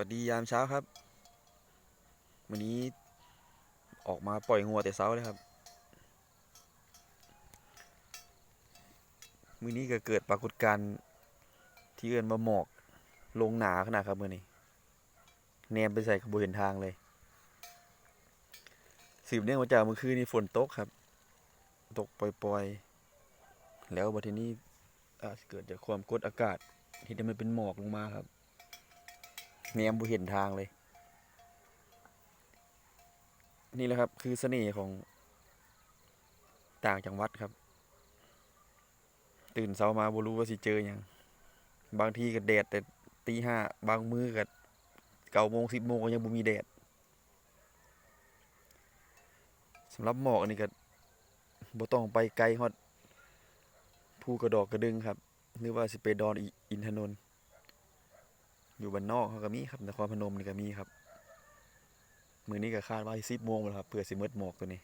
วัสดียามเช้าครับ วันนี้ออกมาปล่อยงัวแต่เช้าเลยครับมื้อนี้ก็เกิดปรากฏการณ์ที่เอิ้นว่าหมอกลงหนาขนาดครับมื้อนี้แนมไปใส่ขบวนเห็นทางเลย สืบเนื่องมาจากเมื่อคืนนี้ฝนตกครับ ตกปล่อยๆ แล้วบัดทีนี้เกิดจากความกดอากาศที่ทำให้เป็นหมอกลงมาครับ แนมบ่เห็นทางเลย นี่แหละครับ คือเสน่ห์ของต่างจังหวัดครับ ตื่นเช้ามาบ่รู้ว่าสิเจอหยังบางทีก็แดดแต่ตีห้าบางมื้อก็เก้าโมงสิบโมงก็ยังบ่มีแดดสำหรับหมอกอันนี้ก็บ่ต้องไปไกลฮอดภูกระดอกกระดึงครับ หรือว่าสิไปดอนออินทนนท์ อยู่บ้านนอกเขาก็มีครับนครพนมนี่ก็มีครับ มือนี้ก็คาดว่าสิบโมงแล้วครับเพื่อสิมืดหมอกตัวนี้